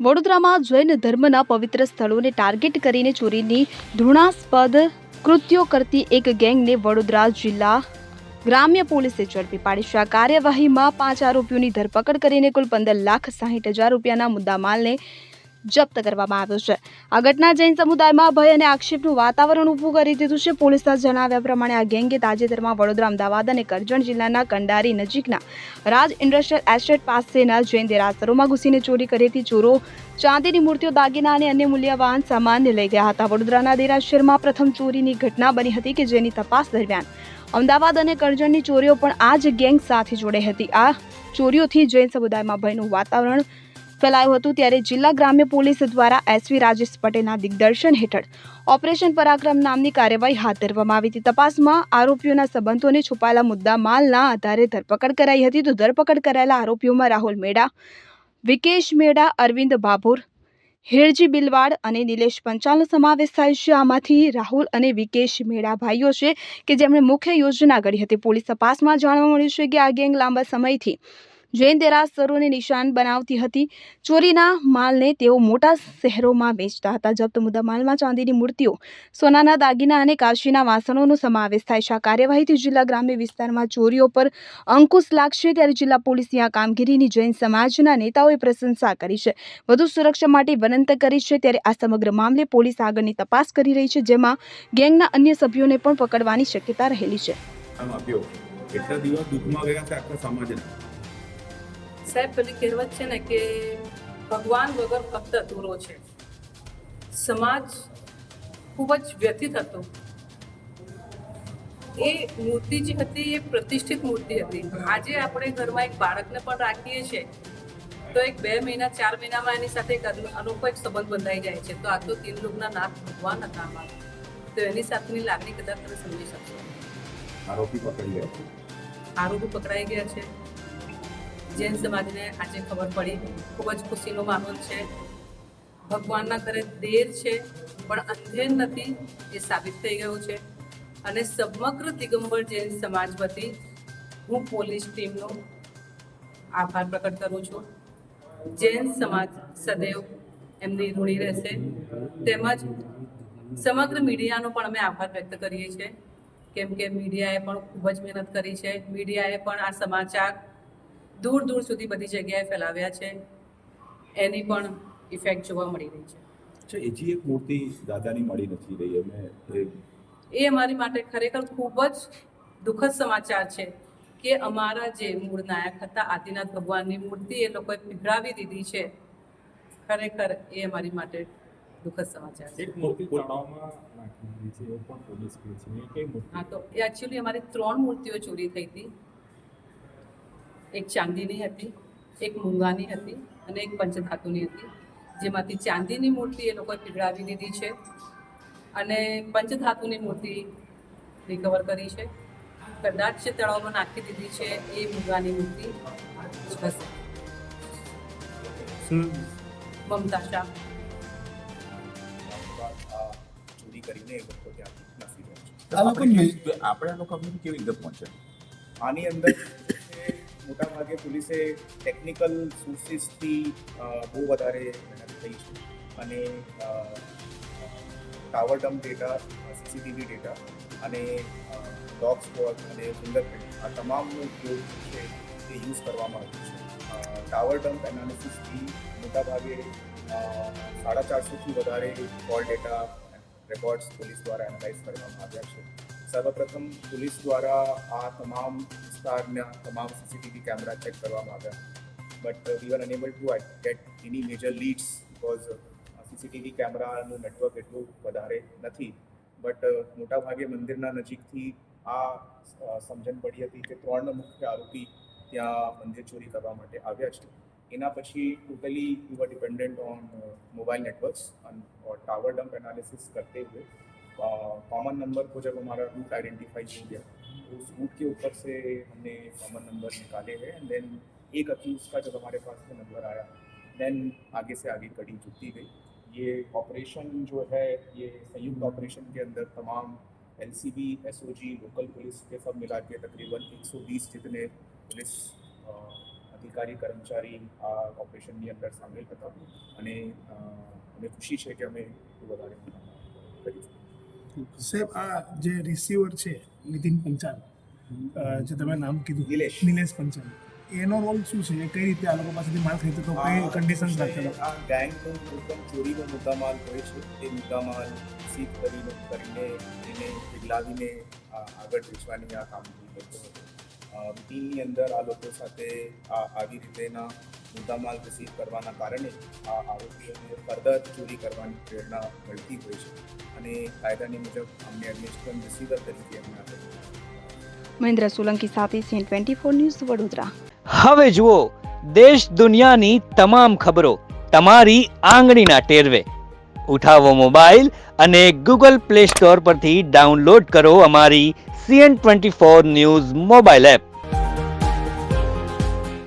વડોદરામાં જૈન ધર્મના પવિત્ર સ્થળોને ટાર્ગેટ કરીને ચોરીની ધૃણાસ્પદ કૃત્યો કરતી એક ગેંગને વડોદરા જિલ્લા ગ્રામ્ય પોલીસે ઝડપી પાડી છે. આ કાર્યવાહીમાં પાંચ આરોપીઓની ધરપકડ કરીને કુલ પંદર લાખ સાહીઠ હજાર રૂપિયાના મુદ્દામાલને જપ્ત કરવામાં આવ્યો છે. આ ઘટના જૈન સમુદાયમાં ભય અને આક્ષેપનું વાતાવરણ ઊભું કરી દીધું છે. પોલીસના જણાવ્યા પ્રમાણે આ ગેંગે તાજેતરમાં વડોદરા, અમદાવાદ અને કરજણ જિલ્લાના કંડારી નજીકના રાજ ઇન્ડસ્ટ્રીયલ એસ્ટેટ પાસેના જૈન દેરાસરોમાં ઘૂસીને ચોરી કરી હતી. ચોરો ચાંદીની મૂર્તિઓ, દાગીના અને અન્ય મૂલ્યવાન સામાનને લઈ ગયા હતા. વડોદરાના દેરાસરમાં પ્રથમ ચોરીની ઘટના બની હતી કે જેની તપાસ દરમિયાન અમદાવાદ અને કરજણની ચોરીઓ પણ આ જ ગેંગ સાથે જોડાઈ હતી. આ ચોરીઓથી જૈન સમુદાયમાં ભયનું વાતાવરણ ફેલાયું હતું ત્યારે જિલ્લા ગ્રામ્ય પોલીસ દ્વારા એસવી રાજેશ પટેલના દિગ્દર્શન હેઠળ ઓપરેશન પરાક્રમ નામની કાર્યવાહી હાથ ધરવામાં આવી હતી. તપાસમાં આરોપીઓના સંબંધોને છુપાયેલા મુદ્દા માલના આધારે ધરપકડ કરાઈ હતી. તો ધરપકડ કરાયેલા આરોપીઓમાં રાહુલ મેડા, વિકેશ મેડા, અરવિંદ બાભોર હિરજી બિલવાડ અને નિલેશ પંચાલનો સમાવેશ થાય છે. આમાંથી રાહુલ અને વિકેશ મેળા ભાઈઓ છે કે જેમણે મુખ્ય યોજના ઘડી હતી. પોલીસ તપાસમાં જાણવા મળ્યું છે કે આ ગેંગ લાંબા સમયથી જૈન દેરાસરોને નિશાન બનાવતી હતી. ચોરીના માલને તેઓ મોટા શહેરોમાં વેચતા હતા. જપ્ત મુદ્દા માલમાં ચાંદીની મૂર્તિઓ, સોનાના દાગીના અને કાશીના વાસણોનો સમાવેશ થાય છે. આ કાર્યવાહીથી જિલ્લા ગ્રામ્ય વિસ્તારમાં ચોરીઓ પર અંકુશ લાગશે ત્યારે જિલ્લા પોલીસની આ કામગીરીની જૈન સમાજના નેતાઓએ પ્રશંસા કરી છે. વધુ સુરક્ષા માટે વિનંતી કરી છે ત્યારે આ સમગ્ર મામલે પોલીસ આગળની તપાસ કરી રહી છે, જેમાં ગેંગના અન્ય સભ્યોને પણ પકડવાની શક્યતા રહેલી છે. એટલા દિવસ દુઃખમાં ગયા છે આખા સમાજને? સાહેબ પેલી કહેવત છે ને કે ભગવાન વગર ફક્ત અધૂરો છે. સમાજ ખૂબ જ વ્યથિત હતો. એ મૂર્તિ જે હતી એ પ્રતિષ્ઠિત મૂર્તિ હતી. આજે આપણે ઘરમાં એક બાળકને પણ રાખીએ છીએ તો એક બે મહિના ચાર મહિનામાં એની સાથે એક અનો- અનોખો એક સંબંધ બંધાઈ જાય છે. તો આ તો તીન લોકના નાથ ભગવાન હતા અમારા તો એની સાથેની લાગણી કદાચ તમે સમજી શકશો. આરોપી પકડી ગયા છે. આરોપી પકડાઈ ગયા છે. જૈન સમાજને આજે ખબર પડી. ખૂબ જ ખુશીનો માહોલ છે. ભગવાનના ઘરે દેર છે, પણ અંધેર નથી એ સાબિત થઈ ગયું છે. અને સમગ્ર દિગંબર જૈન સમાજ વતી હું પોલીસ ટીમનો આભાર પ્રકટ કરું છું. જૈન સમાજ સદૈવ એમની ઋણી રહેશે. તેમજ સમગ્ર મીડિયાનો પણ અમે આભાર વ્યક્ત કરીએ છીએ. કેમ કે મીડિયાએ પણ ખૂબ જ મહેનત કરી છે. મીડિયાએ પણ આ સમાચાર દૂર દૂર સુધી બધી જગ્યાએ ફેલાવ્યા છે. એની પણ ઇફેક્ટ જોવા મળી રહી છે. અચ્છા એજી એક મૂર્તિ દાદાની મળી નથી રહી અમે એ એ અમારી માટે ખરેખર ખૂબ જ દુઃખદ સમાચાર છે કે અમારા જે મૂળ નાયક હતા આદિનાથ ભગવાનની મૂર્તિ એ લોકોએ પીગળાવી દીધી છે. ખરેખર એ અમારી માટે દુઃખદ સમાચાર છે. એક મૂર્તિ તળાવમાં નાખી દીધી છે એવું પણ પોલીસ કહે છે. એ કઈ મૂર્તિ? હા તો એ એકચ્યુઅલી અમારી ત્રણ મૂર્તિઓ ચોરી થઈ હતી. એક ચાંદીની હતી એક મૂંગાની હતી અને એક પંચધાતુની હતી. જેમાંથી ચાંદીની મૂર્તિ એ લોકોએ પીગળાવી દીધી છે અને પંચધાતુની મૂર્તિ રિકવર કરી છે. કદાચ જે તળાવમાં નાખી દીધી છે એ મૂંગાની મૂર્તિ હશે. મમતા શાહ. ચોરી કરીને એ લોકો નાસી છે કેવી રીતે પહોંચે આની અંદર જે મોટા ભાગે પોલીસે ટેકનિકલ સોર્સિસથી બહુ વધારે મહેનત થઈ છે. અને tower dump data CCTV data અને ડોગ સ્પોટ અને ફિંગરપ્રિન્ટ આ તમામનો ઉપયોગ છે તે યુઝ કરવામાં આવ્યો છે. ટાવર ડમ્પ એનાલિસિસથી મોટાભાગે સાડા ચારસોથી વધારે કોલ ડેટા રેકોર્ડ્સ પોલીસ દ્વારા એનાલાઇઝ કરવામાં આવ્યા છે. સર્વપ્રથમ પોલીસ દ્વારા આ તમામ વિસ્તારના તમામ સીસીટીવી કેમેરા ચેક કરવામાં આવ્યા. But we are unable to get any major leads because CCTV કેમેરાનું નેટવર્ક એટલું વધારે નથી. બટ મોટાભાગે મંદિરના નજીકથી આ સમજણ પડી હતી કે ત્રણ મુખ્ય આરોપી ત્યાં મંદિર ચોરી કરવા માટે આવ્યા છે. એના પછી totally you are dependent on mobile networks or tower dump analysis કરતે હુએ कॉमन नंबर को जब हमारा रूट आइडेंटिफाई हो गया तो उस रूट के ऊपर से हमने कॉमन नंबर निकाले हैं एंड देन एक अक्यूज का जब हमारे पास में नंबर आया देन आगे से आगे कड़ी जुड़ती गई ये ऑपरेशन जो है ये संयुक्त ऑपरेशन के अंदर तमाम एल एस लोकल पुलिस के सब मिला के तकरीबन 120 जितने पुलिस अ, अधिकारी અધિકારી કર્મચારી આ ઓપરેશનની અંદર સામેલ હતા અને અ, અમને ખુશી છે કે અમે એટલું વધારે કરીશું સાહેબ આ જે રિસીવર છે નીતિન પંચાલ જે તમે નામ કીધું નિલેશ. પંચાલ એનો રોલ શું છે? કઈ રીતે આ લોકો પાસેથી માલ ખરીદતો તો કઈ કન્ડિશન રાખેલો આ ગેંગનો એકદમ ચોરીનો મુદ્દામાલ હોય છે. એ મુદ્દામાલ સીટ કરીને કરીને એને પીગલાવીને આગળ વેચવાની આ કામગીરી કરતો હતો. રૂટીનની અંદર આ લોકો સાથે આ આવી રીતેના મુદ્દામાલ રિસીવ કરવાના કારણે આ આરોપીઓને ફર્ધર ચોરી કરવાની પ્રેરણા મળતી હોય છે. અને કાયદાની મુજબ અમને એડમિનિસ્ટ્રેશન રિસીવર તરીકે અમને આપણે મહેન્દ્ર સોલંકી સાથે CN twenty four news Vadodara. હવે જુઓ દેશ દુનિયાની તમામ ખબરો તમારી આંગળીના ટેરવે. ઉઠાવો મોબાઈલ અને ગૂગલ પ્લે સ્ટોર પરથી ડાઉનલોડ કરો અમારી CN twenty four news mobile app.